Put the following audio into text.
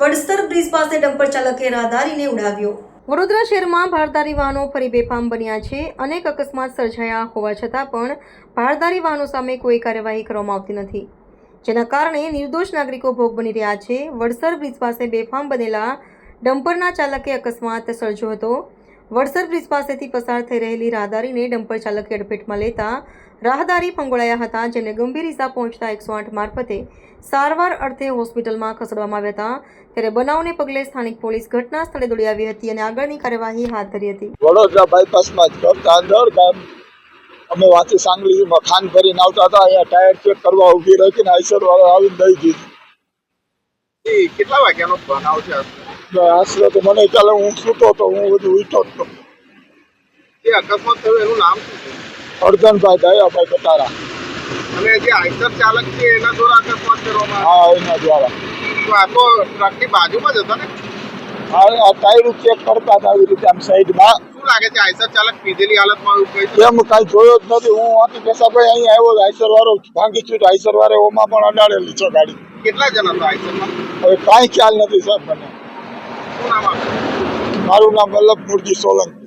Vadsar bridge પાસે dumper ચાલકે રાહદારીને ઉડાવ્યો. વડોદરા શહેરમાં ભારદારી વાહનો ફરી બેફામ બન્યા છે. અનેક અકસ્માત સર્જાયા હોવા છતાં પણ ભારદારી વાહનો સામે કોઈ કાર્યવાહી કરવામાં આવતી નથી. જેના કારણે નિર્દોષ નાગરિકો ભોગ બની રહ્યા છે. વડસર બ્રિજ પાસે બેફામ બનેલા ડમ્પરના ચાલકે અકસ્માત સર્જ્યો હતો. વડસર બ્રિજ પાસેથી પસાર થઈ રહેલી રાહદારીને ડમ્પર ચાલકે અડફેટમાં લેતા રાહદારી પંગોળાયા હતા જેમને ગંભીર ઇજા પહોંચતા એકસો આઠ મારફતે સારવાર અર્થે હોસ્પિટલમાં ખસેડવામાં આવ્યા હતા. ત્યારે બનાવને પગલે સ્થાનિક પોલીસ ઘટના સ્થળે દોડી આવી હતી અને આગળની કાર્યવાહી હાથ ધરી હતી. વડોદરા બાયપાસમાં જ અંદર ગામ અમે વાંચી સાંગલીમાં ખાન ભરીને આવતા હતા. અહીંયા ટાયર ચેક કરવા ઊભી રાખીને આઈસર વાળા આવીને દઈ દીધી. કેટલા વાગ્યાનો બનાવ છે? આશરે તો મને ચાલે હું સૂતો તો હું બધું ઉઠો હતો એ અકસ્માત થયો એનું નામ શું છે? અર્જનભાઈ દયાભાઈ કટારા. અને જે આઈસર ચાલક છે એના દ્વારા અકસ્માત કરવામાં હા એના દ્વારા. તો આ તો ટ્રકની બાજુમાં જ હતા ને? હા ટાયર ચેક કરતા હતા આવી રીતે આમ સાઈડમાં. શું લાગે છે આઈસર ચાલક પીધેલી હાલતમાં આવ્યું કઈ? એમ કાંઈ જોયો જ નથી. હું આથી પેસા ભાઈ અહીંયા આવ્યો આઈસર વાળો ભાંગી છું આઈસર વાળે ઓમાં પણ અડાડેલી છે ગાડી. કેટલા જણ હતા આઈસરમાં? હવે કાંઈ ખ્યાલ નથી સાહેબ મને. મારું નામ વલ્લભ મુરજી સોલંકી.